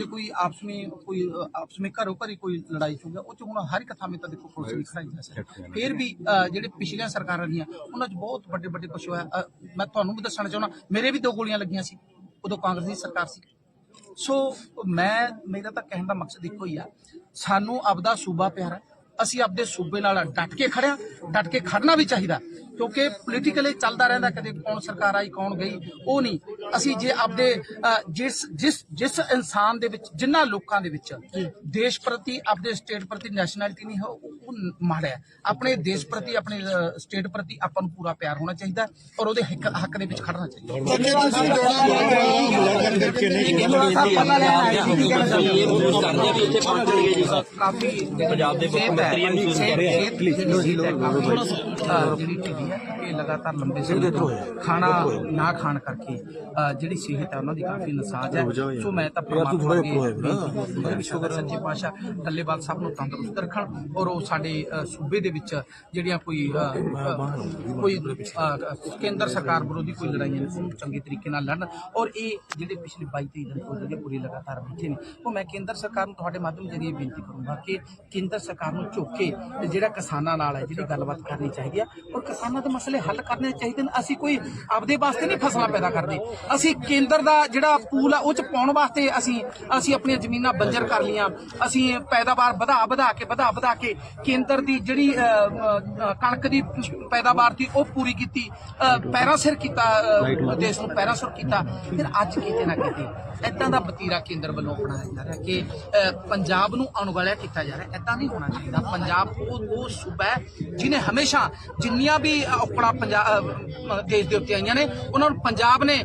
ਜੇ ਕੋਈ ਆਪਸ ਵਿੱਚ ਕੋਈ ਅ, ਆਪਸ ਵਿੱਚ ਘਰੋਂ ਘਰੀ ਕੋਈ ਲੜਾਈ ਹੋ ਗਿਆ ਉਹ ਚ ਹੁਣ ਹਰ ਇੱਕ ਥਾਂ 'ਤੇ ਦੇਖੋ ਪੁਲਿਸ ਵੀ ਖੜਾਈ ਜਾ ਸਕਦੀ ਫਿਰ ਵੀ ਜਿਹੜੇ ਪਿਛਲੀਆਂ ਸਰਕਾਰਾਂ ਦੀਆਂ ਉਹਨਾਂ 'ਚ ਬਹੁਤ ਵੱਡੇ ਵੱਡੇ ਕੁਛ ਹੋਇਆ। ਮੈਂ ਤੁਹਾਨੂੰ ਵੀ ਦੱਸਣਾ ਚਾਹੁੰਦਾ ਮੇਰੇ ਵੀ ਦੋ ਗੋਲੀਆਂ ਲੱਗੀਆਂ ਸੀ ਉਦੋਂ ਕਾਂਗਰਸ ਦੀ ਸਰਕਾਰ ਸੀ। ਸੋ ਮੈਂ ਮੇਰਾ ਤਾਂ ਕਹਿਣ ਦਾ ਮਕਸਦ ਇੱਕੋ ਹੀ ਆ ਸਾਨੂੰ ਆਪਦਾ ਸੂਬਾ ਪਿਆਰਾ ਅਸੀਂ ਆਪਦੇ ਸੂਬੇ ਨਾਲ ਡਟ ਕੇ ਖੜਿਆ ਡਟ ਕੇ ਖੜਨਾ ਵੀ ਚਾਹੀਦਾ ਕਿਉਂਕਿ ਪੋਲੀਟੀਕਲੀ ਚੱਲਦਾ ਰਹਿੰਦਾ ਕਦੇ ਕੌਣ ਸਰਕਾਰ ਆਈ ਕੌਣ ਗਈ ਉਹ ਨਹੀਂ। ਅਸੀਂ ਜੇ ਆਪਦੇ ਜਿਸ ਜਿਸ ਜਿਸ ਇਨਸਾਨ ਦੇ ਵਿੱਚ ਜਿਨ੍ਹਾਂ ਲੋਕਾਂ ਦੇ ਵਿੱਚ ਦੇਸ਼ ਪ੍ਰਤੀ ਆਪਦੇ ਸਟੇਟ ਪ੍ਰਤੀ ਨੈਸ਼ਨੈਲਿਟੀ ਨਹੀਂ ਹੈ ਉਹ ਮਾੜਾ ਹੈ ਆਪਣੇ ਦੇਸ਼ ਪ੍ਰਤੀ ਆਪਣੇ ਸਟੇਟ ਪ੍ਰਤੀ ਆਪਾਂ ਨੂੰ ਪੂਰਾ ਪਿਆਰ ਹੋਣਾ ਚਾਹੀਦਾ ਔਰ ਉਹਦੇ ਹੱਕ ਦੇ ਵਿੱਚ ਖੜਨਾ ਚਾਹੀਦਾ ਕਾਫੀ ਪੰਜਾਬ ਦੇ ਮੁੱਖ ਮੰਤਰੀ ਨੂੰ ਜਿਹੜੀ ਢਿੱਲੀ ਹੈ ਇਹ ਲਗਾਤਾਰ ਲੰਬੇ ਸਮੇਂ ਤੋਂ ਖਾਣਾ ਨਾ ਖਾਣ ਕਰਕੇ ਜਿਹੜੀ ਸਿਹਤ ਹੈ ਉਹਨਾਂ ਦੀ ਕਾਫੀ ਨਸਾਜ ਹੈ ਸੋ ਮੈਂ ਤਾਂ ਪਰਮਾਤਮਾ ਅੱਗੇ ਬੇਨਤੀ ਕਰਦਾ ਵੀ ਸ਼ੁਕਰ ਸੱਚੇ ਪਾਤਸ਼ਾਹ ਟੱਲੇਵਾਲ ਸਾਹਿਬ ਨੂੰ ਤੰਦਰੁਸਤ ਰੱਖਣ ਔਰ ਉਹ ਸਾਡੇ ਸੂਬੇ ਦੇ ਵਿੱਚ ਜਿਹੜੀਆਂ ਕੋਈ ਕੋਈ ਕੇਂਦਰ ਸਰਕਾਰ ਵਿਰੋਧੀ ਕੋਈ ਲੜਾਈਆਂ ਨੇ ਚੰਗੇ ਤਰੀਕੇ ਨਾਲ ਲੜਨ ਔਰ ਇਹ ਜਿਹੜੇ ਪਿਛਲੇ 22 23 ਦਿਨ ਤੋਂ ਜਿਹੜੇ ਪੂਰੀ ਲਗਾਤਾਰ ਬੈਠੇ ਨੇ, ਉਹ ਮੈਂ ਕੇਂਦਰ ਸਰਕਾਰ ਨੂੰ ਤੁਹਾਡੇ ਮਾਧਿਅਮ ਜਰੀਏ ਬੇਨਤੀ ਕਰੂੰਗਾ ਕਿ ਕੇਂਦਰ ਸਰਕਾਰ ਨੂੰ ਝੁੱਕ ਕੇ ਜਿਹੜਾ ਕਿਸਾਨਾਂ ਨਾਲ ਹੈ, ਜਿਹੜੀ ਗੱਲਬਾਤ ਕਰਨੀ ਚਾਹੀਦੀ ਹੈ ਔਰ ਕਿਸਾਨਾਂ ਦੇ ਮਸਲੇ ਹੱਲ ਕਰਨੇ ਚਾਹੀਦੇ ਨੇ, ਅਸੀਂ ਕੋਈ ਆਪਦੇ ਵਾਸਤੇ ਨਹੀਂ ਫਸਲਾਂ ਪੈਦਾ ਕਰਦੇ, ਅਸੀਂ ਕੇਂਦਰ ਦਾ ਜਿਹੜਾ ਪੂਲ ਆ ਉਹ ਚ ਪਾਉਣ ਵਾਸਤੇ ਅਸੀਂ ਅਸੀਂ ਆਪਣੀਆਂ ਜ਼ਮੀਨਾਂ ਬੰਜਰ ਕਰ ਲੀਆਂ ਅਸੀਂ ਪੈਦਾਵਾਰ ਵਧਾ ਵਧਾ ਕੇ ਵਧਾ ਵਧਾ ਕੇ ਕੇਂਦਰ ਦੀ ਜਿਹੜੀ ਕਣਕ ਦੀ ਪੈਦਾਵਾਰ ਸੀ ਉਹ ਪੂਰੀ ਕੀਤੀ ਅ, ਸਿਰ ਕੀਤਾ ਦੇਸ਼ ਨੂੰ ਪੈਰਾਂ ਸਿਰ ਕੀਤਾ ਫਿਰ ਅੱਜ ਕਿਤੇ ਨਾ ਕਿਤੇ ਏਦਾਂ ਦਾ ਬਤੀਰਾ ਕੇਂਦਰ ਵੱਲੋਂ ਅਪਣਾਇਆ ਜਾ ਰਿਹਾ ਕਿ ਪੰਜਾਬ ਨੂੰ ਅਣਗਲਿਆ ਕੀਤਾ ਜਾ ਰਿਹਾ ਏਦਾਂ ਨਹੀਂ ਹੋਣਾ ਚਾਹੀਦਾ। ਪੰਜਾਬ ਉਹ ਉਹ ਸੂਬਾ ਹੈ ਜਿਨੇ ਹਮੇਸ਼ਾ ਜਿੰਨੀਆਂ ਵੀ ਔਕੜਾਂ ਪੰਜਾਬ ਦੇਸ਼ ਦੇ ਉੱਤੇ ਆਈਆਂ ਨੇ ਉਹਨਾਂ ਨੂੰ ਪੰਜਾਬ ਨੇ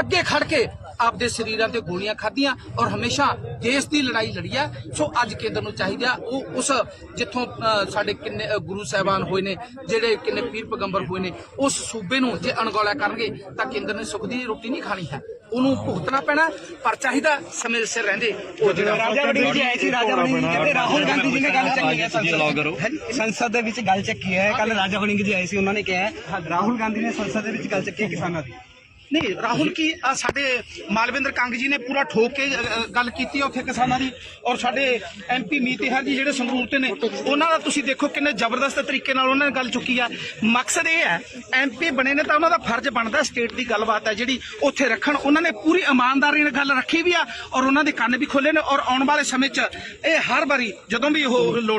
ਅੱਗੇ ਖੜ ਕੇ ਆਪਦੇ ਸਰੀਰਾਂ ਤੇ ਗੋਲੀਆਂ ਖਾਧੀਆਂ ਔਰ ਹਮੇਸ਼ਾ ਦੇਸ਼ ਦੀ ਲੜਾਈ ਲੜੀ ਹੈ ਸੋ ਅੱਜ ਕੇਂਦਰ ਨੂੰ ਚਾਹੀਦਾ ਉਹ ਉਸ ਜਿੱਥੋਂ ਸਾਡੇ ਕਿੰਨੇ ਗੁਰੂ ਸਾਹਿਬਾਨ ਹੋਏ ਨੇ ਜਿਹੜੇ ਕਿੰਨੇ ਪੀਰ ਪੈਗੰਬਰ ਹੋਏ ਨੇ ਉਸ ਸੂਬੇ ਨੂੰ ਜੇ ਅਣਗੌਲਿਆ ਕਰਨਗੇ ਤਾਂ ਕੇਂਦਰ ਨੇ ਸੁਖ ਦੀ ਰੋਟੀ ਨਹੀਂ ਖਾਣੀ ਹੈ। ਉਹਨੂੰ ਭੁਗਤਣਾ ਪੈਣਾ ਪਰ ਚਾਹੀਦਾ ਸਮੇਂ ਸਿਰ ਰਹਿੰਦੇ। ਉਹ ਜਿਹੜਾ ਰਾਜਾ ਵੜਿੰਗ ਜੀ ਆਏ ਸੀ ਰਾਜਾ ਵੜਿੰਗ ਜੀ ਕਹਿੰਦੇ ਰਾਹੁਲ ਗਾਂਧੀ ਜੀ ਨੇ ਗੱਲ ਚੱਕੀ ਹੈ ਸੰਸਦ ਸੰਸਦ ਦੇ ਵਿੱਚ ਗੱਲ ਚੱਕੀ ਹੈ ਕੱਲ ਰਾਜਾ ਵੜਿੰਗ ਜੀ ਆਏ ਸੀ ਉਹਨਾਂ ਨੇ ਕਿਹਾ ਰਾਹੁਲ ਗਾਂਧੀ ਨੇ ਸੰਸਦ ਦੇ ਵਿੱਚ ਗੱਲ ਚੱਕੀ ਹੈ ਕਿਸਾਨਾਂ ਦੀ। ਨਹੀਂ ਰਾਹੁਲ ਕੀ ਅ, ਸਾਡੇ ਮਾਲਵਿੰਦਰ ਕੰਗ ਜੀ ਨੇ ਪੂਰਾ ਠੋਕ ਕੇ ਅ, ਗੱਲ ਕੀਤੀ ਹੈ ਉੱਥੇ ਕਿਸਾਨਾਂ ਦੀ ਔਰ ਸਾਡੇ ਐਮਪੀ ਮੀਤਿਹਾਰ ਜੀ ਜਿਹੜੇ ਸੰਗਰੂਰ ਤੇ ਨੇ ਉਹਨਾਂ ਦਾ ਤੁਸੀਂ ਦੇਖੋ ਕਿੰਨੇ ਜ਼ਬਰਦਸਤ ਤਰੀਕੇ ਨਾਲ ਉਹਨਾਂ ਨੇ ਗੱਲ ਚੁੱਕੀ ਆ। ਮਕਸਦ ਇਹ ਹੈ ਐਮਪੀ ਬਣੇ ਨੇ ਤਾਂ ਉਹਨਾਂ ਦਾ ਫਰਜ਼ ਬਣਦਾ ਸਟੇਟ ਦੀ ਗੱਲਬਾਤ ਹੈ ਜਿਹੜੀ ਉੱਥੇ ਰੱਖਣ। ਉਹਨਾਂ ਨੇ ਪੂਰੀ ਇਮਾਨਦਾਰੀ ਨਾਲ ਗੱਲ ਰੱਖੀ ਵੀ ਆ ਔਰ ਉਹਨਾਂ ਦੇ ਕੰਨ ਵੀ ਖੋਲੇ ਨੇ ਔਰ ਆਉਣ ਵਾਲੇ ਸਮੇਂ 'ਚ ਇਹ ਹਰ ਵਾਰੀ ਜਦੋਂ ਵੀ ਉਹ ਲੋੜ